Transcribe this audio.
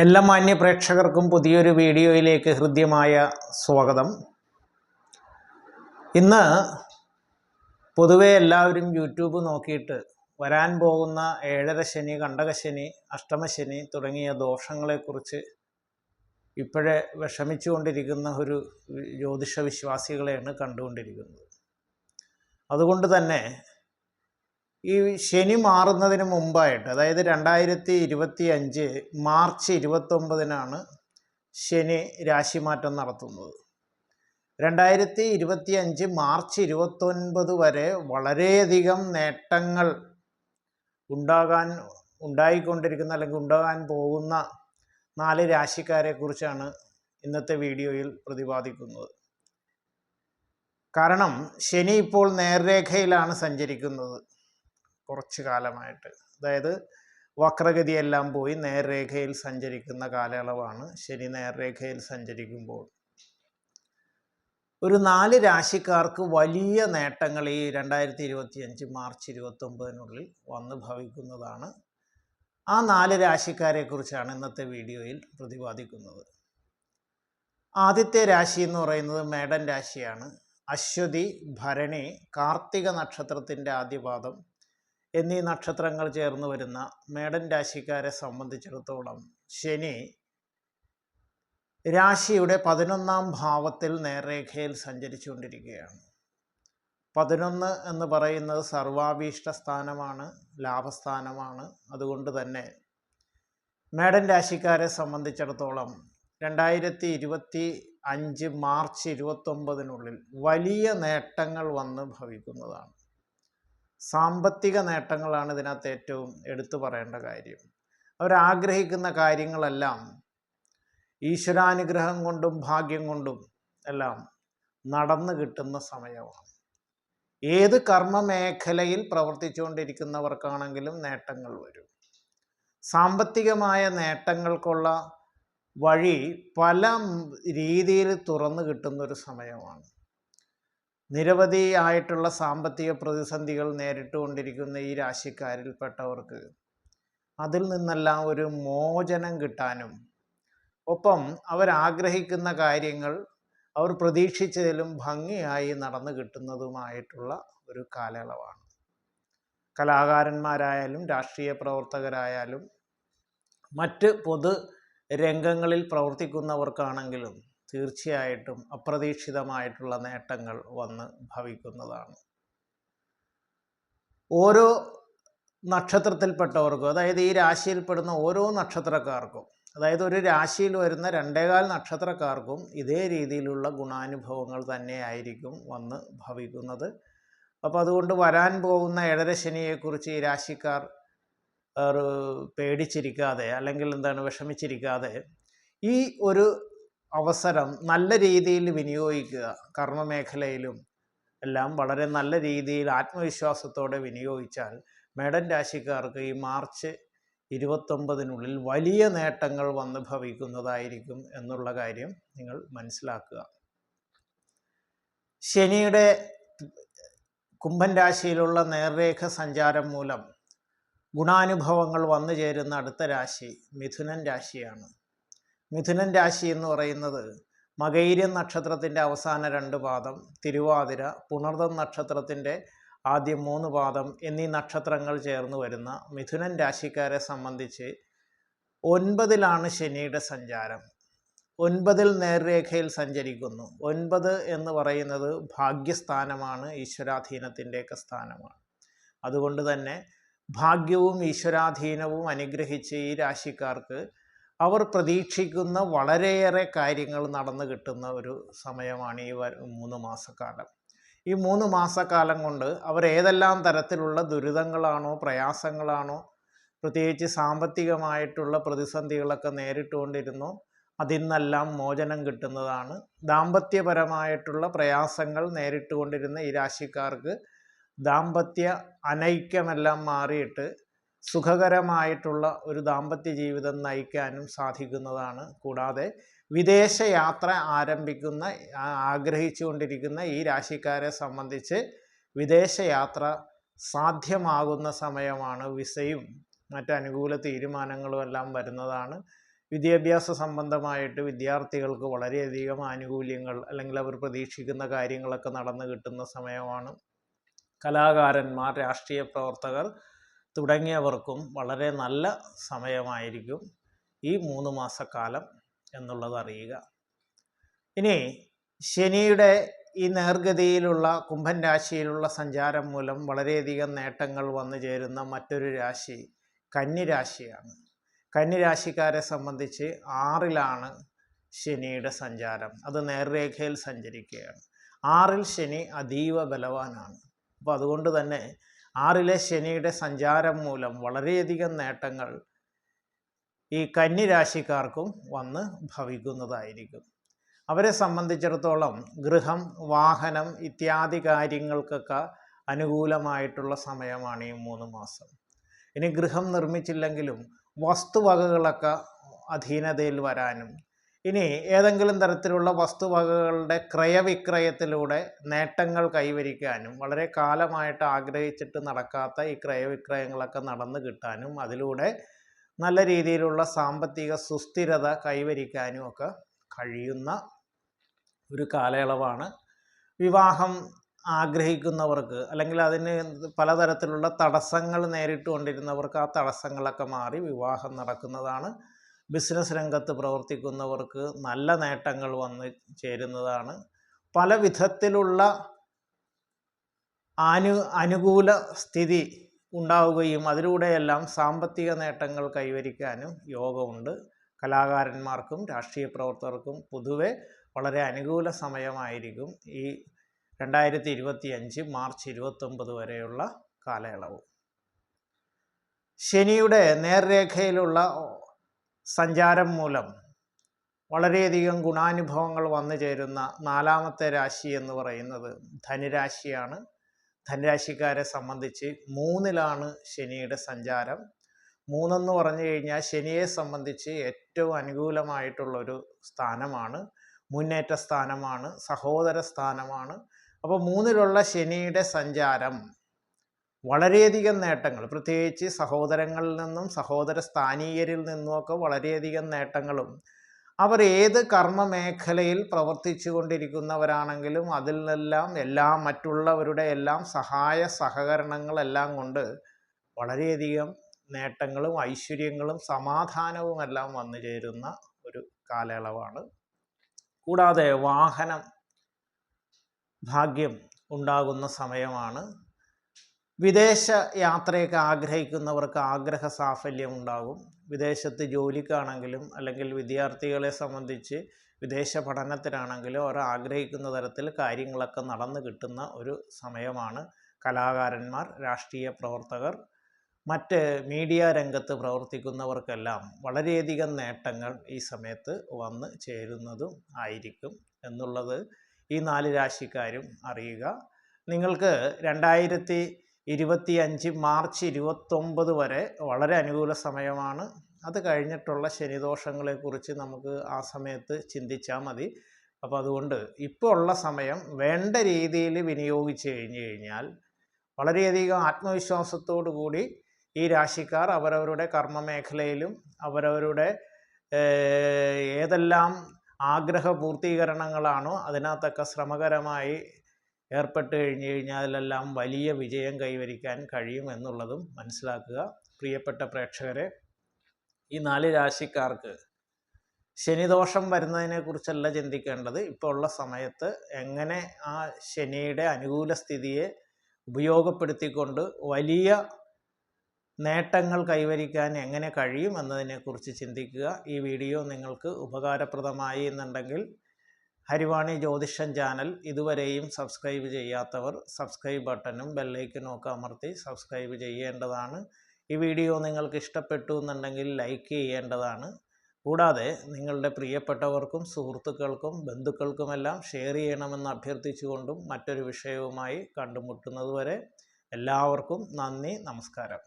എല്ലാ മാന്യ പ്രേക്ഷകർക്കും പുതിയൊരു വീഡിയോയിലേക്ക് ഹൃദ്യമായ സ്വാഗതം. ഇന്ന് പൊതുവെ എല്ലാവരും യൂട്യൂബ് നോക്കിയിട്ട് വരാൻ പോകുന്ന ഏഴര ശനി കണ്ടകശനി അഷ്ടമശനി തുടങ്ങിയ ദോഷങ്ങളെക്കുറിച്ച് ഇപ്പോഴേ വിഷമിച്ചുകൊണ്ടിരിക്കുന്ന ഒരു ജ്യോതിഷ വിശ്വാസികളെയാണ് കണ്ടുകൊണ്ടിരിക്കുന്നത്. അതുകൊണ്ട് തന്നെ ഈ ശനി മാറുന്നതിന് മുമ്പായിട്ട് അതായത് രണ്ടായിരത്തി ഇരുപത്തി അഞ്ച് മാർച്ച് ഇരുപത്തൊമ്പതിനാണ് ശനി രാശിമാറ്റം നടത്തുന്നത്. രണ്ടായിരത്തി ഇരുപത്തി അഞ്ച് മാർച്ച് ഇരുപത്തൊൻപത് വരെ വളരെയധികം നേട്ടങ്ങൾ ഉണ്ടാകാൻ ഉണ്ടായിക്കൊണ്ടിരിക്കുന്ന അല്ലെങ്കിൽ ഉണ്ടാകാൻ പോകുന്ന നാല് രാശിക്കാരെ കുറിച്ചാണ് ഇന്നത്തെ വീഡിയോയിൽ പ്രതിപാദിക്കുന്നത്. കാരണം ശനി ഇപ്പോൾ നേർരേഖയിലാണ് സഞ്ചരിക്കുന്നത്. കുറച്ച് കാലമായിട്ട്. അതായത് വക്രഗതിയെല്ലാം പോയി നേർരേഖയിൽ സഞ്ചരിക്കുന്ന കാലയളവാണ് ശനി നേർരേഖയിൽ സഞ്ചരിക്കുമ്പോൾ. ഒരു നാല് രാശിക്കാർക്ക് വലിയ നേട്ടങ്ങൾ ഈ രണ്ടായിരത്തി ഇരുപത്തി അഞ്ച് മാർച്ച് ഇരുപത്തൊമ്പതിനുള്ളിൽ വന്ന് ഭവിക്കുന്നതാണ്. ആ നാല് രാശിക്കാരെക്കുറിച്ചാണ് ഇന്നത്തെ വീഡിയോയിൽ പ്രതിപാദിക്കുന്നത്. ആദ്യത്തെ രാശി എന്ന് പറയുന്നത് മേടൻ രാശിയാണ്. അശ്വതി ഭരണി കാർത്തിക നക്ഷത്രത്തിന്റെ ആദ്യപാദം എന്നീ നക്ഷത്രങ്ങൾ ചേർന്ന് വരുന്ന മേടൻ രാശിക്കാരെ സംബന്ധിച്ചിടത്തോളം ശനി രാശിയുടെ പതിനൊന്നാം ഭാവത്തിൽ നേർരേഖയിൽ സഞ്ചരിച്ചുകൊണ്ടിരിക്കുകയാണ്. പതിനൊന്ന് എന്ന് പറയുന്നത് സർവാഭീഷ്ട സ്ഥാനമാണ് ലാഭസ്ഥാനമാണ്. അതുകൊണ്ട് തന്നെ മേടൻ രാശിക്കാരെ സംബന്ധിച്ചിടത്തോളം രണ്ടായിരത്തി ഇരുപത്തി അഞ്ച് മാർച്ച് ഇരുപത്തൊമ്പതിനുള്ളിൽ വലിയ നേട്ടങ്ങൾ വന്ന് ഭവിക്കുന്നതാണ്. സാമ്പത്തിക നേട്ടങ്ങളാണ് ഇതിനകത്ത് ഏറ്റവും എടുത്തു പറയേണ്ട കാര്യം. അവരാഗ്രഹിക്കുന്ന കാര്യങ്ങളെല്ലാം ഈശ്വരാനുഗ്രഹം കൊണ്ടും ഭാഗ്യം കൊണ്ടും എല്ലാം നടന്നു കിട്ടുന്ന സമയമാണ്. ഏത് കർമ്മ മേഖലയിൽ പ്രവർത്തിച്ചുകൊണ്ടിരിക്കുന്നവർക്കാണെങ്കിലും നേട്ടങ്ങൾ വരും. സാമ്പത്തികമായ നേട്ടങ്ങൾക്കുള്ള വഴി പല രീതിയിൽ തുറന്നു കിട്ടുന്നൊരു സമയമാണ്. നിരവധി ആയിട്ടുള്ള സാമ്പത്തിക പ്രതിസന്ധികൾ നേരിട്ടുകൊണ്ടിരിക്കുന്ന ഈ രാശിക്കാരിൽപ്പെട്ടവർക്ക് അതിൽ നിന്നെല്ലാം ഒരു മോചനം കിട്ടാനും ഒപ്പം അവരാഗ്രഹിക്കുന്ന കാര്യങ്ങൾ അവർ പ്രതീക്ഷിച്ചതിലും ഭംഗിയായി നടന്നു കിട്ടുന്നതുമായിട്ടുള്ള ഒരു കാലയളവാണ്. കലാകാരന്മാരായാലും രാഷ്ട്രീയ പ്രവർത്തകരായാലും മറ്റ് പൊതു രംഗങ്ങളിൽ പ്രവർത്തിക്കുന്നവർക്കാണെങ്കിലും തീർച്ചയായിട്ടും അപ്രതീക്ഷിതമായിട്ടുള്ള നേട്ടങ്ങൾ വന്ന് ഭവിക്കുന്നതാണ്. ഓരോ നക്ഷത്രത്തിൽപ്പെട്ടവർക്കും അതായത് ഈ രാശിയിൽപ്പെടുന്ന ഓരോ നക്ഷത്രക്കാർക്കും അതായത് ഒരു രാശിയിൽ വരുന്ന രണ്ടേകാൽ നക്ഷത്രക്കാർക്കും ഇതേ രീതിയിലുള്ള ഗുണാനുഭവങ്ങൾ തന്നെയായിരിക്കും വന്ന് ഭവിക്കുന്നത്. അപ്പോൾ അതുകൊണ്ട് വരാൻ പോകുന്ന ഏഴര ശനിയെക്കുറിച്ച് ഈ രാശിക്കാർ പേടിച്ചിരിക്കാതെ അല്ലെങ്കിൽ എന്താണ് വിഷമിച്ചിരിക്കാതെ ഈ ഒരു അവസരം നല്ല രീതിയിൽ വിനിയോഗിക്കുക. കർമ്മമേഖലയിലും എല്ലാം വളരെ നല്ല രീതിയിൽ ആത്മവിശ്വാസത്തോടെ വിനിയോഗിച്ചാൽ മേഡൻ രാശിക്കാർക്ക് ഈ മാർച്ച് ഇരുപത്തൊമ്പതിനുള്ളിൽ വലിയ നേട്ടങ്ങൾ വന്ന് ഭവിക്കുന്നതായിരിക്കും എന്നുള്ള കാര്യം നിങ്ങൾ മനസ്സിലാക്കുക. ശനിയുടെ കുംഭൻ രാശിയിലുള്ള നേർരേഖ സഞ്ചാരം മൂലം ഗുണാനുഭവങ്ങൾ വന്നു ചേരുന്ന അടുത്ത രാശി മിഥുനൻ രാശിയാണ്. മിഥുനൻ രാശി എന്ന് പറയുന്നത് മകൈര്യൻ നക്ഷത്രത്തിന്റെ അവസാന രണ്ട് പാദം തിരുവാതിര പുണർദം നക്ഷത്രത്തിന്റെ ആദ്യം മൂന്ന് പാദം എന്നീ നക്ഷത്രങ്ങൾ ചേർന്ന് വരുന്ന മിഥുനൻ രാശിക്കാരെ സംബന്ധിച്ച് ഒൻപതിലാണ് ശനിയുടെ സഞ്ചാരം. ഒൻപതിൽ നേർരേഖയിൽ സഞ്ചരിക്കുന്നു. ഒൻപത് എന്ന് പറയുന്നത് ഭാഗ്യസ്ഥാനമാണ് ഈശ്വരാധീനത്തിന്റെയൊക്കെ സ്ഥാനമാണ്. അതുകൊണ്ട് തന്നെ ഭാഗ്യവും ഈശ്വരാധീനവും അനുഗ്രഹിച്ച് ഈ രാശിക്കാർക്ക് അവർ പ്രതീക്ഷിക്കുന്ന വളരെയേറെ കാര്യങ്ങൾ നടന്നു കിട്ടുന്ന ഒരു സമയമാണ് ഈ മൂന്ന് മാസക്കാലം. ഈ മൂന്ന് മാസക്കാലം കൊണ്ട് അവർ ഏതെല്ലാം തരത്തിലുള്ള ദുരിതങ്ങളാണോ പ്രയാസങ്ങളാണോ പ്രത്യേകിച്ച് സാമ്പത്തികമായിട്ടുള്ള പ്രതിസന്ധികളൊക്കെ നേരിട്ടുകൊണ്ടിരുന്നു അതിൽ നിന്നെല്ലാം മോചനം കിട്ടുന്നതാണ്. ദാമ്പത്യപരമായിട്ടുള്ള പ്രയാസങ്ങൾ നേരിട്ടുകൊണ്ടിരുന്ന ഈ രാശിക്കാർക്ക് ദാമ്പത്യ അനൈക്യമെല്ലാം മാറിയിട്ട് സുഖകരമായിട്ടുള്ള ഒരു ദാമ്പത്യ ജീവിതം നയിക്കാനും സാധിക്കുന്നതാണ്. കൂടാതെ വിദേശ യാത്ര ആരംഭിക്കുന്ന ആഗ്രഹിച്ചുകൊണ്ടിരിക്കുന്ന ഈ രാശിക്കാരെ സംബന്ധിച്ച് വിദേശയാത്ര സാധ്യമാകുന്ന സമയമാണ്. വിസയും മറ്റ് അനുകൂല തീരുമാനങ്ങളും എല്ലാം വരുന്നതാണ്. വിദ്യാഭ്യാസ സംബന്ധമായിട്ട് വിദ്യാർത്ഥികൾക്ക് വളരെയധികം ആനുകൂല്യങ്ങൾ അല്ലെങ്കിൽ അവർ പ്രതീക്ഷിക്കുന്ന കാര്യങ്ങളൊക്കെ നടന്നു കിട്ടുന്ന സമയമാണ്. കലാകാരന്മാർ രാഷ്ട്രീയ പ്രവർത്തകർ തുടങ്ങിയവർക്കും വളരെ നല്ല സമയമായിരിക്കും ഈ മൂന്ന് മാസക്കാലം എന്നുള്ളത് അറിയുക. ഇനി ശനിയുടെ ഈ നേർഗതിയിലുള്ള കുംഭൻ രാശിയിലുള്ള സഞ്ചാരം മൂലം വളരെയധികം നേട്ടങ്ങൾ വന്നു ചേരുന്ന മറ്റൊരു രാശി കന്നിരാശിയാണ് കന്നിരാശിക്കാരെ സംബന്ധിച്ച് ആറിലാണ് ശനിയുടെ സഞ്ചാരം. അത് നേർരേഖയിൽ സഞ്ചരിക്കുകയാണ്. ആറിൽ ശനി അതീവ ബലവാനാണ്. അപ്പോൾ അതുകൊണ്ട് തന്നെ ആറിലെ ശനിയുടെ സഞ്ചാരം മൂലം വളരെയധികം നേട്ടങ്ങൾ ഈ കന്നിരാശിക്കാർക്കും വന്ന് ഭവിക്കുന്നതായിരിക്കും. അവരെ സംബന്ധിച്ചിടത്തോളം ഗൃഹം വാഹനം ഇത്യാദി കാര്യങ്ങൾക്കൊക്കെ അനുകൂലമായിട്ടുള്ള സമയമാണ് ഈ മൂന്ന് മാസം. ഇനി ഗൃഹം നിർമ്മിച്ചില്ലെങ്കിലും വസ്തുവകകളൊക്കെ അധീനതയിൽ വരാനും ഇനി ഏതെങ്കിലും തരത്തിലുള്ള വസ്തുവകകളുടെ ക്രയവിക്രയത്തിലൂടെ നേട്ടങ്ങൾ കൈവരിക്കാനും വളരെ കാലമായിട്ട് ആഗ്രഹിച്ചിട്ട് നടക്കാത്ത ഈ ക്രയവിക്രയങ്ങളൊക്കെ നടന്നു കിട്ടാനും അതിലൂടെ നല്ല രീതിയിലുള്ള സാമ്പത്തിക സുസ്ഥിരത കൈവരിക്കാനും ഒക്കെ കഴിയുന്ന ഒരു കാലയളവാണ്. വിവാഹം ആഗ്രഹിക്കുന്നവർക്ക് അല്ലെങ്കിൽ അതിന് പലതരത്തിലുള്ള തടസ്സങ്ങൾ നേരിട്ടുകൊണ്ടിരുന്നവർക്ക് ആ തടസ്സങ്ങളൊക്കെ മാറി വിവാഹം നടക്കുന്നതാണ്. ബിസിനസ് രംഗത്ത് പ്രവർത്തിക്കുന്നവർക്ക് നല്ല നേട്ടങ്ങൾ വന്ന് ചേരുന്നതാണ്. പല വിധത്തിലുള്ള അനു അനുകൂല സ്ഥിതി ഉണ്ടാവുകയും അതിലൂടെയെല്ലാം സാമ്പത്തിക നേട്ടങ്ങൾ കൈവരിക്കാനും യോഗമുണ്ട്. കലാകാരന്മാർക്കും രാഷ്ട്രീയ പ്രവർത്തകർക്കും പൊതുവെ വളരെ അനുകൂല സമയമായിരിക്കും ഈ രണ്ടായിരത്തി ഇരുപത്തി അഞ്ച് മാർച്ച് ഇരുപത്തൊമ്പത് വരെയുള്ള കാലയളവ്. ശനിയുടെ നേർരേഖയിലുള്ള സഞ്ചാരം മൂലം വളരെയധികം ഗുണാനുഭവങ്ങൾ വന്നു ചേരുന്ന നാലാമത്തെ രാശി എന്ന് പറയുന്നത് ധനുരാശിയാണ്. ധനുരാശിക്കാരെ സംബന്ധിച്ച് മൂന്നിലാണ് ശനിയുടെ സഞ്ചാരം. മൂന്നെന്ന് പറഞ്ഞു കഴിഞ്ഞാൽ ശനിയെ സംബന്ധിച്ച് ഏറ്റവും അനുകൂലമായിട്ടുള്ളൊരു സ്ഥാനമാണ്. മുന്നേറ്റ സ്ഥാനമാണ്. സഹോദര സ്ഥാനമാണ്. അപ്പോൾ മൂന്നിലുള്ള ശനിയുടെ സഞ്ചാരം വളരെയധികം നേട്ടങ്ങൾ. പ്രത്യേകിച്ച് സഹോദരങ്ങളിൽ നിന്നും സഹോദര സ്ഥാനീയരിൽ നിന്നുമൊക്കെ വളരെയധികം നേട്ടങ്ങളും. അവർ ഏത് കർമ്മ മേഖലയിൽ പ്രവർത്തിച്ചു കൊണ്ടിരിക്കുന്നവരാണെങ്കിലും അതിൽ നിന്നെല്ലാം എല്ലാ മറ്റുള്ളവരുടെ എല്ലാം സഹായ സഹകരണങ്ങളെല്ലാം കൊണ്ട് വളരെയധികം നേട്ടങ്ങളും ഐശ്വര്യങ്ങളും സമാധാനവും എല്ലാം വന്നു ചേരുന്ന ഒരു കാലയളവാണ്. കൂടാതെ വാഹനം ഭാഗ്യം ഉണ്ടാകുന്ന സമയമാണ് വിദേശ യാത്രയൊക്കെ ആഗ്രഹിക്കുന്നവർക്ക് ആഗ്രഹ സാഫല്യം ഉണ്ടാകും വിദേശത്ത് ജോലിക്കാണെങ്കിലും അല്ലെങ്കിൽ വിദ്യാർത്ഥികളെ സംബന്ധിച്ച് വിദേശ പഠനത്തിനാണെങ്കിലും അവർ ആഗ്രഹിക്കുന്ന തരത്തിൽ കാര്യങ്ങളൊക്കെ നടന്നു കിട്ടുന്ന ഒരു സമയമാണ്. കലാകാരന്മാർ രാഷ്ട്രീയ പ്രവർത്തകർ മറ്റ് മീഡിയ രംഗത്ത് പ്രവർത്തിക്കുന്നവർക്കെല്ലാം വളരെയധികം നേട്ടങ്ങൾ ഈ സമയത്ത് വന്ന് ചേരുന്നതും ആയിരിക്കും എന്നുള്ളത് ഈ നാല് രാശിക്കാരും അറിയുക. നിങ്ങൾക്ക് രണ്ടായിരത്തി ഇരുപത്തി അഞ്ച് മാർച്ച് ഇരുപത്തൊമ്പത് വരെ വളരെ അനുകൂല സമയമാണ്. അത് കഴിഞ്ഞിട്ടുള്ള ശനിദോഷങ്ങളെക്കുറിച്ച് നമുക്ക് ആ സമയത്ത് ചിന്തിച്ചാൽ മതി. അപ്പോൾ അതുകൊണ്ട് ഇപ്പോൾ ഉള്ള സമയം വേണ്ട രീതിയിൽ വിനിയോഗിച്ച് കഴിഞ്ഞ് കഴിഞ്ഞാൽ വളരെയധികം ആത്മവിശ്വാസത്തോടു കൂടി ഈ രാശിക്കാർ അവരവരുടെ കർമ്മമേഖലയിലും അവരവരുടെ ഏതെല്ലാം ആഗ്രഹ പൂർത്തീകരണങ്ങളാണോ അതിനകത്തൊക്കെ ശ്രമകരമായി ഏർപ്പെട്ട് കഴിഞ്ഞു കഴിഞ്ഞാൽ അതിലെല്ലാം വലിയ വിജയം കൈവരിക്കാൻ കഴിയും എന്നുള്ളതും മനസ്സിലാക്കുക. പ്രിയപ്പെട്ട പ്രേക്ഷകരെ ഈ നാല് രാശിക്കാർക്ക് ശനിദോഷം വരുന്നതിനെക്കുറിച്ചല്ല ചിന്തിക്കേണ്ടത്. ഇപ്പോൾ ഉള്ള സമയത്ത് എങ്ങനെ ആ ശനിയുടെ അനുകൂല സ്ഥിതിയെ ഉപയോഗപ്പെടുത്തിക്കൊണ്ട് വലിയ നേട്ടങ്ങൾ കൈവരിക്കാൻ എങ്ങനെ കഴിയും എന്നതിനെക്കുറിച്ച് ചിന്തിക്കുക. ഈ വീഡിയോ നിങ്ങൾക്ക് ഉപകാരപ്രദമായി എന്നുണ്ടെങ്കിൽ ഹരിവാണി ജ്യോതിഷൻ ചാനൽ ഇതുവരെയും സബ്സ്ക്രൈബ് ചെയ്യാത്തവർ സബ്സ്ക്രൈബ് ബട്ടണും ബെല്ലൈക്കനും ഒക്കെ അമർത്തി സബ്സ്ക്രൈബ് ചെയ്യേണ്ടതാണ്. ഈ വീഡിയോ നിങ്ങൾക്ക് ഇഷ്ടപ്പെട്ടു എന്നുണ്ടെങ്കിൽ ലൈക്ക് ചെയ്യേണ്ടതാണ്. കൂടാതെ നിങ്ങളുടെ പ്രിയപ്പെട്ടവർക്കും സുഹൃത്തുക്കൾക്കും ബന്ധുക്കൾക്കുമെല്ലാം ഷെയർ ചെയ്യണമെന്ന് അഭ്യർത്ഥിച്ചുകൊണ്ടും മറ്റൊരു വിഷയവുമായി കണ്ടുമുട്ടുന്നതുവരെ എല്ലാവർക്കും നന്ദി നമസ്കാരം.